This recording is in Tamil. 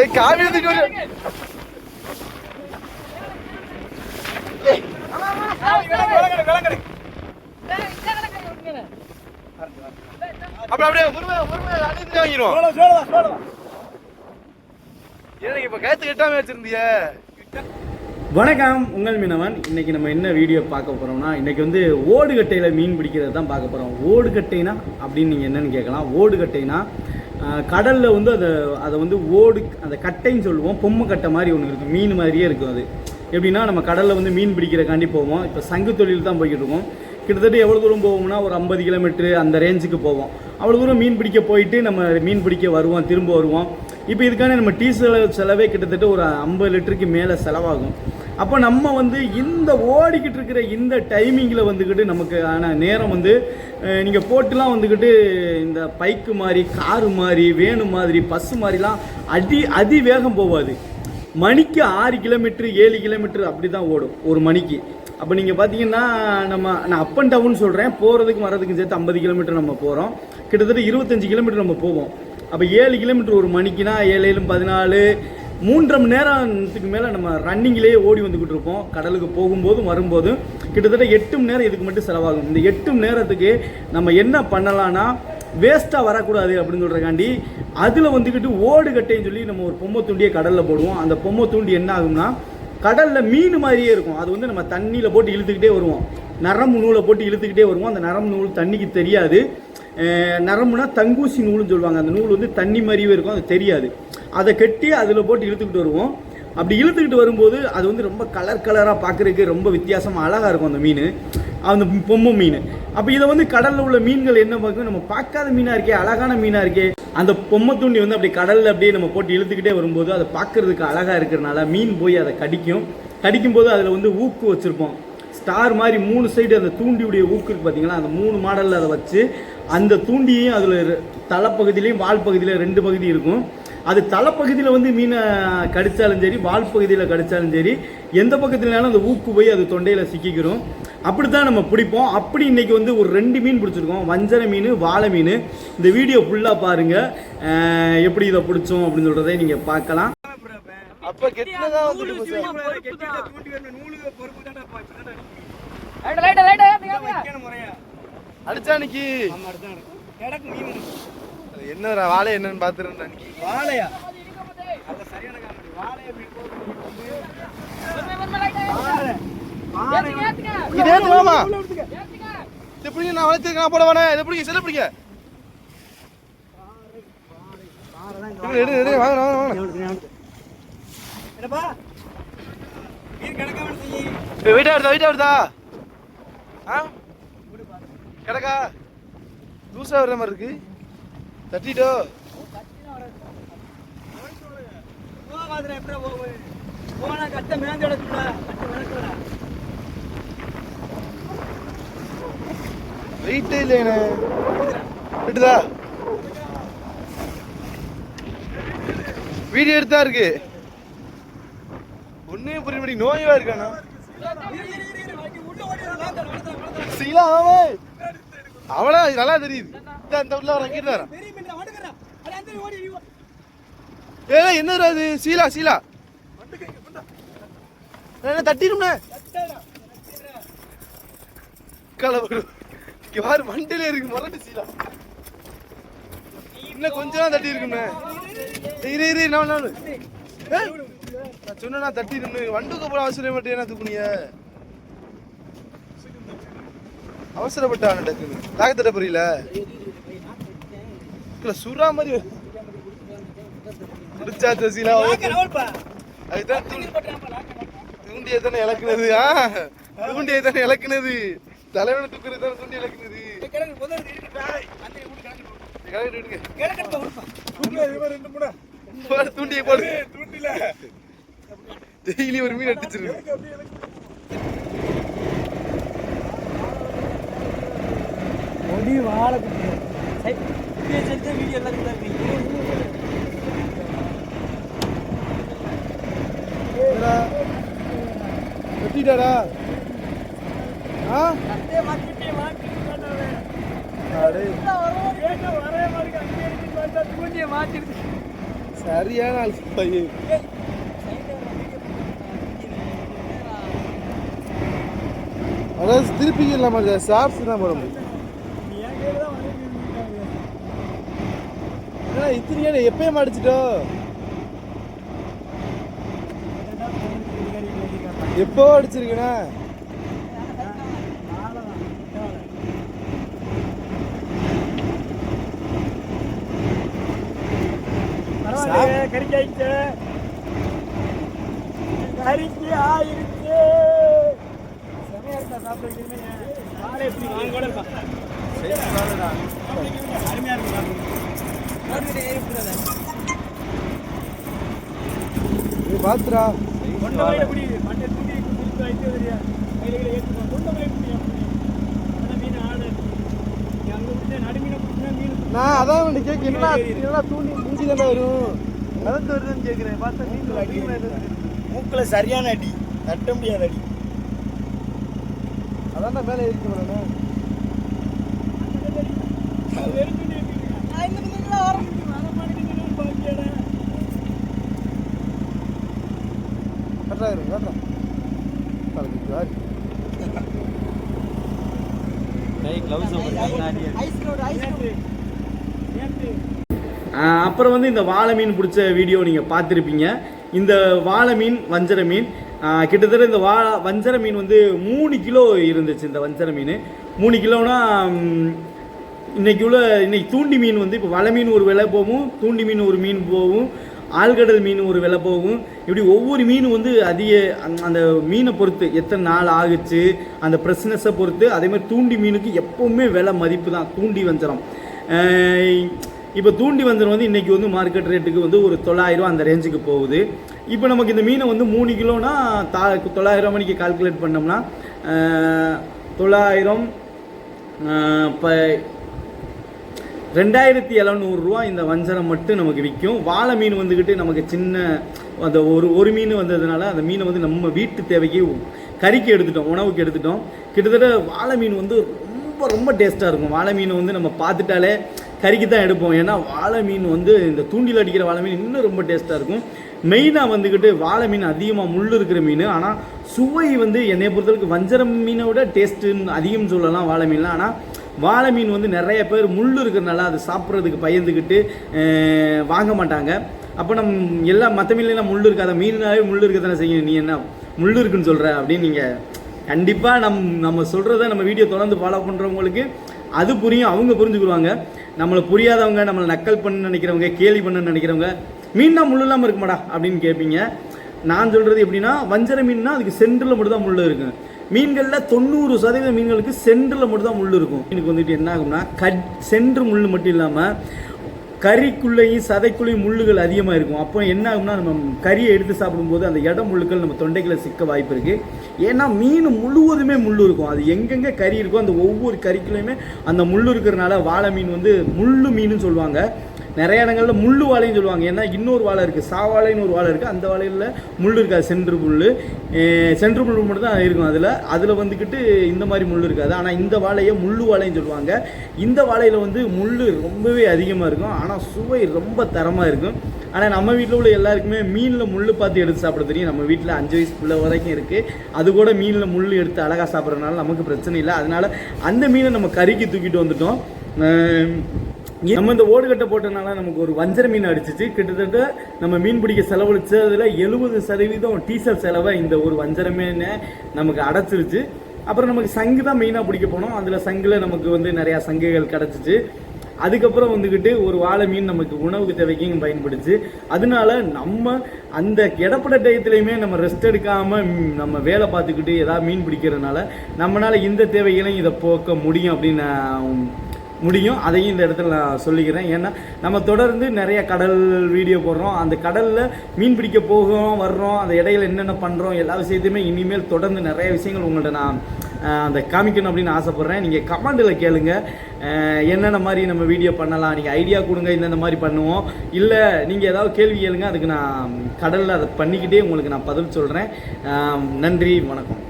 அடே காவி அப்படி அப்படியே அடிச்சு இப்ப வச்சிருந்திய? வணக்கம் உங்கள் மீனவன். இன்னைக்கு நம்ம என்ன வீடியோ பார்க்க போறோம்னா இன்னைக்கு வந்து ஓடுகட்டையில மீன் பிடிக்கிறது தான் பார்க்க போறோம். ஓடுகட்டைனா அப்படின்னு நீங்க என்னன்னு கேட்கலாம். ஓடுகட்டைனா கடலில் வந்து அதை அதை வந்து ஓடு அந்த கட்டைன்னு சொல்லுவோம். பொம்மை கட்டை மாதிரி ஒன்று இருக்கும் மீன் மாதிரியே இருக்கும் அது. எப்படின்னா நம்ம கடலில் வந்து மீன் பிடிக்கிறக்காண்டி போவோம். இப்போ சங்கு தொழில் தான் போய்கிட்டு இருக்கோம். கிட்டத்தட்ட எவ்வளோ தூரம் போவோம்னா ஒரு ஐம்பது கிலோமீட்டர் அந்த ரேஞ்சுக்கு போவோம். அவ்வளோ தூரம் மீன் பிடிக்க போயிட்டு நம்ம மீன் பிடிக்க வருவோம் திரும்ப வருவோம். இப்போ இதுக்கான நம்ம டீ செலவு செலவே கிட்டத்தட்ட ஒரு ஐம்பது லிட்டருக்கு மேலே செலவாகும். அப்போ நம்ம வந்து இந்த ஓடிக்கிட்டு இருக்கிற இந்த டைமிங்கில் வந்துக்கிட்டு நமக்கு ஆன நேரம் வந்து நீங்கள் போட்டுலாம் வந்துக்கிட்டு இந்த பைக்கு மாதிரி காரு மாதிரி வேனு மாதிரி பஸ்ஸு மாதிரிலாம் அதி வேகம் போகாது மணிக்கு ஆறு கிலோமீட்ரு ஏழு கிலோமீட்டர் அப்படி தான் ஓடும் ஒரு மணிக்கு. அப்போ நீங்கள் பார்த்தீங்கன்னா நம்ம நான் அப் அண்ட் டவுன் சொல்கிறேன் போகிறதுக்கும் வரதுக்கும் சேர்த்து ஐம்பது கிலோமீட்டர் நம்ம போகிறோம் கிட்டத்தட்ட இருபத்தஞ்சி கிலோமீட்டர் நம்ம போவோம். அப்போ ஏழு கிலோமீட்டர் ஒரு மணிக்குனா ஏழு ஏழும் பதினாலு மூன்றரை மணி நேரத்துக்கு மேலே நம்ம ரன்னிங்லேயே ஓடி வந்துக்கிட்டு இருப்போம் கடலுக்கு போகும்போதும் வரும்போதும் கிட்டத்தட்ட எட்டு மணி நேரம் இதுக்கு மட்டும் செலவாகும். இந்த எட்டு மணி நேரத்துக்கு நம்ம என்ன பண்ணலான்னா வேஸ்ட்டாக வரக்கூடாது அப்படின்னு சொல்கிறக்காண்டி அதில் வந்துக்கிட்டு ஓடு கட்டைன்னு சொல்லி நம்ம ஒரு பொம்மை தூண்டியை கடலில் போடுவோம். அந்த பொம்மை தூண்டி என்ன ஆகும்னா கடலில் மீன் மாதிரியே இருக்கும். அது வந்து நம்ம தண்ணியில் போட்டு இழுத்துக்கிட்டே வருவோம். நரம்பு நூலை போட்டு இழுத்துக்கிட்டே வருவோம். அந்த நரம்பு நூல் தண்ணிக்கு தெரியாது. நரம்புனா தங்கூசி நூல்னு சொல்லுவாங்க. அந்த நூல் வந்து தண்ணி மாதிரியே இருக்கும். அது தெரியாது. அதை கட்டி அதில் போட்டு இழுத்துக்கிட்டு வருவோம். அப்படி இழுத்துக்கிட்டு வரும்போது அது வந்து ரொம்ப கலர் கலராக பார்க்குறதுக்கு ரொம்ப வித்தியாசமாக அழகாக இருக்கும் அந்த மீன். அந்த பொம்மை மீன். அப்போ இதை வந்து கடலில் உள்ள மீன்கள் என்ன பார்க்கும்? நம்ம பார்க்காத மீனாக இருக்கே அழகான மீனாக இருக்கே. அந்த பொம்மை தூண்டி வந்து அப்படி கடலில் அப்படியே நம்ம போட்டு இழுத்துக்கிட்டே வரும்போது அதை பார்க்கறதுக்கு அழகாக இருக்கிறனால மீன் போய் அதை கடிக்கும். கடிக்கும்போது அதில் வந்து ஊக்கு வச்சுருப்போம். ஸ்டார் மாதிரி மூணு சைடு அந்த தூண்டியுடைய ஊக்கு இருக்குது பார்த்தீங்களா அந்த மூணு மாடலில் அதை வச்சு அந்த தூண்டியையும் அதில் தலைப்பகுதியிலையும் வால் பகுதியில் ரெண்டு பகுதி இருக்கும். அது தலைப்பகுதியில் வந்து மீனை கடித்தாலும் சரி வால் பகுதியில் கடித்தாலும் சரி எந்த பக்கத்துலனாலும் அந்த ஊக்கு போய் அது தொண்டையில் சிக்கிக்கிறோம் அப்படி தான் நம்ம பிடிப்போம். அப்படி இன்னைக்கு வந்து ஒரு ரெண்டு மீன் பிடிச்சிருக்கோம். வஞ்சர மீன் வாழை மீன். இந்த வீடியோ ஃபுல்லாக பாருங்கள் எப்படி இதை பிடிச்சோம் அப்படின்னு சொல்கிறதை நீங்கள் பார்க்கலாம். அப்ப கெட்டினதா வந்துட்டு போச்சு. அடிச்சா அன்னைக்கு என்ன வாழை என்னன்னு பாத்துருந்தேன் அன்னைக்கு. வாழையா? இது இது எப்படி நான் வளர்த்துருக்கேன் நான் போட வேணாம் இது பிடிக்க செல்ல பிடிக்க எடு, எடு வாங்க வாங்க வெயிட்டா வருதா வெயிட்டா வருதா ஆ? கிடக்கா? லூசா வர்ற மாதிரி இருக்கு. தட்டிட்டோ வெயிட்டே இல்லையே விட்டுதா. வீடியோ எடுத்தா இருக்கு. ஒன்னே புரிய முடியும் நோயவா இருக்கானா? சீலா அவன் அவனா நல்லா தெரியுது. இந்த அந்த உள்ள வர இங்கிட்டு வர ஏய் என்ன அது சீலா சீலா. என்ன தட்டிடும்னே? கலவரு இங்க பாரு மண்டையில இருக்கு மரட்டு சீலா. இன்னும் கொஞ்சம் தான் தட்டி இருக்கும்ண்ணே இரு இரு நான் நான் சொன்னா தட்டி இருந்து வண்டுக்கு அவசரம் மட்டும் என்ன தூக்குனிய அவசரப்பட்டான டக்குன்னு தாக்கத்தட்ட புரியல. இல்ல சுறா மாதிரி முடிச்சா சீலா அதுதான் தூண்டி- தூண்டியை தானே இழக்குனது ஆ? தூண்டியை தானே இழக்குனது தலைவனை தூக்குறது தானே தூண்டி இழக்குனது. போடு, தூண்டியை போடு டெய்லி ஒரு மீன் அடிச்சிருக்கு ஒடி வாழை வீடியோ எல்லாம் வெட்டிட்டாரா ஆ? சரியான ஆள் பையன். அதாவது திருப்பி இல்லாம ஷாப்ஸ் தான் போட முடியும் என்னடா இத்தனை எப்பயும் அடிச்சிட்டோம் எப்போ அடிச்சிருக்கேனா கறிக்கு ஆயிடுச்சு கறிக்கு ஆயிருக்கு செமையா இருக்கா சாப்பிட்டு நாளை எப்படி வாங்க கூட இருக்கான் அருமையா நீ பாத்துடா கொண்ட மயில குடி மட்டை குடி குடிச்சு வைத்து வரியா கையில ஏற்றுக்கோ கொண்ட மயில குடி அப்படி அந்த மீன் ஆடு நீ அங்க விட்டு நடுமீனை மீன் நான் அதான் வந்து கேட்க என்னடா என்னடா தூண்டி மூஞ்சி தானே வரும்? கலந்து வருதுன்னு கேட்குறேன் பார்த்தா மீன் இருக்குது மூக்குல சரியான அடி. தட்ட முடியாத அடி. அதான்டா மேலே இருக்கு நானு அப்புறம் வந்து இந்த வாழை மீன் பிடிச்ச வீடியோ நீங்கள் பார்த்துருப்பீங்க. இந்த வாழை மீன் வஞ்சர மீன் கிட்டத்தட்ட இந்த வா வஞ்சர மீன் வந்து மூணு கிலோ இருந்துச்சு இந்த வஞ்சர மீன். மூணு கிலோனா இன்றைக்கி உள்ள இன்னைக்கு தூண்டி மீன் வந்து இப்போ வலை மீன் ஒரு விலை போகும் தூண்டி மீன் ஒரு மீன் போகும் ஆழ்கடல் மீன் ஒரு விலை போகும். இப்படி ஒவ்வொரு மீன் வந்து அதிக அந்த- அந்த மீனை பொறுத்து எத்தனை நாள் ஆகுச்சு அந்த ஃப்ரெஷ்னஸை பொறுத்து அதே மாதிரி தூண்டி மீனுக்கு எப்போவுமே விலை மதிப்பு தான் தூண்டி வஞ்சரம். இப்போ தூண்டி வஞ்சரம் வந்து இன்றைக்கி வந்து மார்க்கெட் ரேட்டுக்கு வந்து ஒரு தொள்ளாயிரம் அந்த ரேஞ்சுக்கு போகுது. இப்போ நமக்கு இந்த மீனை வந்து மூணு கிலோனா தா தொள்ளாயிரம் மணிக்கு கால்குலேட் பண்ணோம்னா தொள்ளாயிரம் இப்போ ரெண்டாயிரத்தி எழுநூறுரூவா இந்த வஞ்சரம் மட்டும் நமக்கு விற்கும் வாழை மீன் வந்துக்கிட்டு நமக்கு சின்ன அந்த ஒரு ஒரு மீன் வந்ததுனால அந்த மீனை வந்து நம்ம வீட்டு தேவைக்கு கறிக்கு எடுத்துட்டோம் உணவுக்கு எடுத்துட்டோம். கிட்டத்தட்ட வாழை மீன் வந்து ரொம்ப ரொம்ப டேஸ்ட்டாக இருக்கும். வாழை மீன் வந்து நம்ம பார்த்துட்டாலே கறிக்கு தான் எடுப்போம். ஏன்னா வாழை மீன் வந்து இந்த தூண்டில் அடிக்கிற வாழை மீன் இன்னும் ரொம்ப டேஸ்ட்டாக இருக்கும். மெயினாக வந்துக்கிட்டு வாழை மீன் அதிகமாக முள் இருக்கிற மீன். ஆனால் சுவை வந்து என்னை பொறுத்தளவுக்கு வஞ்சரம் மீனை விட டேஸ்ட்டுன்னு அதிகம் சொல்லலாம் வாழை மீன்லாம் ஆனால் வாழை மீன் வந்து நிறைய பேர் முள் இருக்கிறனால அது சாப்பிட்றதுக்கு பயந்துக்கிட்டு வாங்க மாட்டாங்க. அப்போ நம் எல்லாம் மற்ற மீன்லாம் முள் இருக்காத? மீனாவே முள் இருக்க தானே செய்யும். நீ என்ன முள் இருக்குன்னு சொல்கிற அப்படின்னு நீங்கள் கண்டிப்பாக நம் நம்ம சொல்கிறத நம்ம வீடியோ தொடர்ந்து ஃபாலோ பண்ணுறவங்களுக்கு அது புரியும் அவங்க புரிஞ்சுக்குருவாங்க நம்மளை புரியாதவங்க நம்மளை நக்கல் பண்ண நினைக்கிறவங்க கேலி பண்ண நினைக்கிறவங்க மீன்னா முள் இல்லாமல் இருக்குமாடா அப்படின்னு கேட்பீங்க நான் சொல்கிறது எப்படின்னா வஞ்சர மீன்னா அதுக்கு சென்டரில் மட்டும் தான் முள் இருக்கும். மீன்களில் தொண்ணூறு சதவீத மீன்களுக்கு சென்டரில் மட்டும் தான் முள் இருக்கும். மீனுக்கு வந்துட்டு என்ன ஆகும்னா கட் சென்ட்ரு முள் மட்டும் இல்லாமல் கறிக்குள்ளேயும் சதைக்குள்ளேயும் முள்ளுகள் அதிகமாக இருக்கும். அப்போ என்ன ஆகும்னா நம்ம கறியை எடுத்து சாப்பிடும்போது அந்த இட முள்ளுக்கள் நம்ம தொண்டைகளை சிக்க வாய்ப்பு இருக்குது ஏன்னா மீன் முழுவதுமே முள் இருக்கும். அது எங்கெங்கே கறி இருக்கோ அந்த ஒவ்வொரு கறிக்குள்ளேயுமே அந்த முள் இருக்கிறனால வாழை மீன் வந்து முள்ளு மீனுன்னு சொல்லுவாங்க. நிறைய இடங்களில் முள் வாழைன்னு சொல்லுவாங்க. ஏன்னா இன்னொரு வாழை இருக்குது சாவாழைன்னு ஒரு வாழை இருக்குது அந்த வாழையில் முள் இருக்காது. சென்று முள் சென்று முள் மட்டும் தான் இருக்கும் அதில். அதில் வந்துக்கிட்டு இந்த மாதிரி முள் இருக்காது. ஆனால் இந்த வாழையை முள் வாழைன்னு சொல்லுவாங்க. இந்த வாழையில் வந்து முள் ரொம்பவே அதிகமாக இருக்கும். ஆனால் சுவை ரொம்ப தரமாக இருக்கும். ஆனால் நம்ம வீட்டில் உள்ள எல்லாருக்குமே மீனில் முள் பார்த்து எடுத்து சாப்பிட தெரியும். நம்ம வீட்டில் அஞ்சு வயசு பிள்ளை வரைக்கும் இருக்குது அது கூட மீனில் முள் எடுத்து அழகாக சாப்பிட்றதுனால நமக்கு பிரச்சனை இல்லை. அதனால் அந்த மீனை நம்ம கறிக்கு தூக்கிட்டு வந்துட்டோம். நம்ம இந்த ஓடுகட்டை போட்டனால நமக்கு ஒரு வஞ்சர மீன் அடிச்சிச்சு. கிட்டத்தட்ட நம்ம மீன் பிடிக்க செலவழிச்சதுல எழுபது சதவீதம் டீசல் செலவை இந்த ஒரு வஞ்சர மீன் நமக்கு அடைச்சிருச்சு. அப்புறம் நமக்கு சங்கு தான் மெயினாக பிடிக்க போனோம். அதில் சங்கில் நமக்கு வந்து நிறையா சங்குகள் கிடச்சிச்சு. அதுக்கப்புறம் வந்துக்கிட்டு ஒரு வாழை மீன் நமக்கு உணவுக்கு தேவைக்கும் பயன்படுச்சு. அதனால நம்ம அந்த இடப்பட டயத்துலையுமே நம்ம ரெஸ்ட் எடுக்காமல் நம்ம வேலை பார்த்துக்கிட்டு ஏதாவது மீன் பிடிக்கிறதுனால நம்மளால் இந்த தேவைகளையும் இதை போக்க முடியும் அப்படின்னு முடியும். அதையும் இந்த இடத்துல நான் சொல்லிக்கிறேன். ஏன்னா நம்ம தொடர்ந்து நிறைய கடல் வீடியோ போடுறோம். அந்த கடலில் மீன் பிடிக்க போகிறோம் வர்றோம். அந்த இடையில என்னென்ன பண்ணுறோம் எல்லா விஷயத்தையுமே இனிமேல் தொடர்ந்து நிறைய விஷயங்கள் உங்கள்ட்ட நான் அந்த காமிக்கணும் அப்படின்னு ஆசைப்பட்றேன். நீங்கள் கமெண்டில் கேளுங்க. என்னென்ன மாதிரி நம்ம வீடியோ பண்ணலாம். நீங்கள் ஐடியா கொடுங்க இந்தந்த மாதிரி பண்ணுவோம். இல்லை நீங்கள் ஏதாவது கேள்வி கேளுங்க. அதுக்கு நான் கடலில் அதை பண்ணிக்கிட்டே உங்களுக்கு நான் பதில் சொல்கிறேன் நன்றி வணக்கம்.